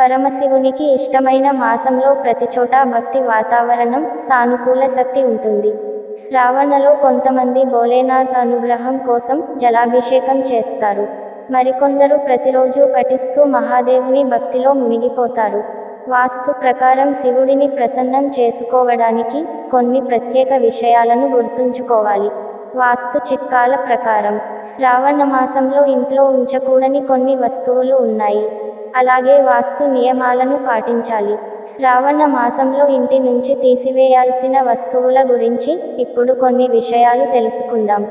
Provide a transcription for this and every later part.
పరమశివునికి ఇష్టమైన మాసంలో ప్రతిచోటా భక్తి వాతావరణం సానుకూల శక్తి ఉంటుంది. శ్రావణలో కొంతమంది భోలేనాథ్ అనుగ్రహం కోసం జలాభిషేకం చేస్తారు. మరికొందరు ప్రతిరోజు పఠిస్తూ మహాదేవుని భక్తిలో మునిగిపోతారు. వాస్తు ప్రకారం శివుడిని ప్రసన్నం చేసుకోవడానికి కొన్ని ప్రత్యేక విషయాలను గుర్తుంచుకోవాలి. వాస్తు చిట్కాల ప్రకారం శ్రావణ మాసంలో ఇంట్లో ఉంచకూడని కొన్ని వస్తువులు ఉన్నాయి. అలాగే వాస్తు నియమాలను పాటించాలి. శ్రావణ మాసంలో ఇంటి నుంచి తీసివేయాల్సిన వస్తువుల గురించి ఇప్పుడు కొన్ని విషయాలు తెలుసుకుందాం.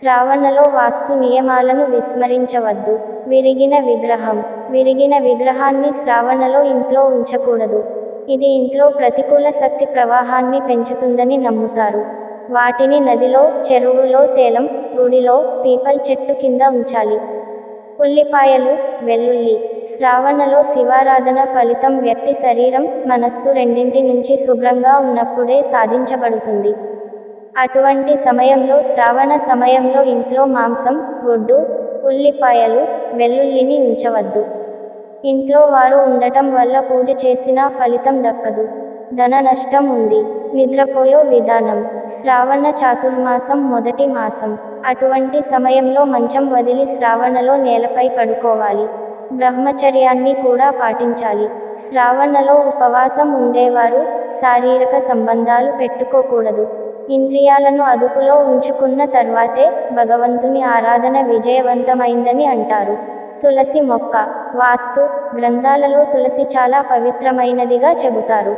శ్రావణలో వాస్తు నియమాలను విస్మరించవద్దు. విరిగిన విగ్రహం. విరిగిన విగ్రహాన్ని శ్రావణలో ఇంట్లో ఉంచకూడదు. ఇది ఇంట్లో ప్రతికూల శక్తి ప్రవాహాన్ని పెంచుతుందని నమ్ముతారు. వాటిని నదిలో చెరువులో తేలం గుడిలో పీపల్ చెట్టు కింద ఉంచాలి. ఉల్లిపాయలు వెల్లుల్లి శ్రావణలో శివారాధన ఫలితం వ్యక్తి శరీరం మనస్సు రెండింటి నుంచి శుభ్రంగా ఉన్నప్పుడే సాధించబడుతుంది. అటువంటి సమయంలో శ్రావణ సమయంలో ఇంట్లో మాంసం గుడ్డు ఉల్లిపాయలు వెల్లుల్లిని ఉంచవద్దు. ఇంట్లో వారు ఉండటం వల్ల పూజ చేసినా ఫలితం దక్కదు. ధన నష్టం ఉంది. నిద్రపోయో విధానం. శ్రావణ చాతుర్మాసం మొదటి మాసం. అటువంటి సమయంలో మంచం వదిలి శ్రావణలో నేలపై పడుకోవాలి. బ్రహ్మచర్యాన్ని కూడా పాటించాలి. శ్రావణలో ఉపవాసం ఉండేవారు శారీరక సంబంధాలు పెట్టుకోకూడదు. ఇంద్రియాలను అదుపులో ఉంచుకున్న తర్వాతే భగవంతుని ఆరాధన విజయవంతమైందని అంటారు. తులసి మొక్క వాస్తు గ్రంథాలలో తులసి చాలా పవిత్రమైనదిగా చెబుతారు.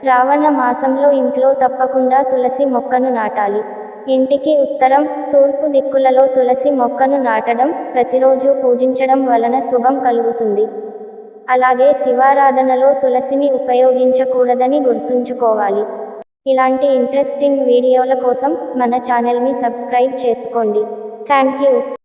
శ్రావణ మాసంలో ఇంట్లో తప్పకుండా తులసి మొక్కను నాటాలి. ఇంటికి ఉత్తరం తూర్పు దిక్కులలో తులసి మొక్కను నాటడం ప్రతిరోజు పూజించడం వలన శుభం కలుగుతుంది. అలాగే శివారాధనలో తులసిని ఉపయోగించకూడదని గుర్తుంచుకోవాలి. ఇలాంటి ఇంట్రెస్టింగ్ వీడియోల కోసం మన ఛానల్ని సబ్స్క్రైబ్ చేసుకోండి. Thank you.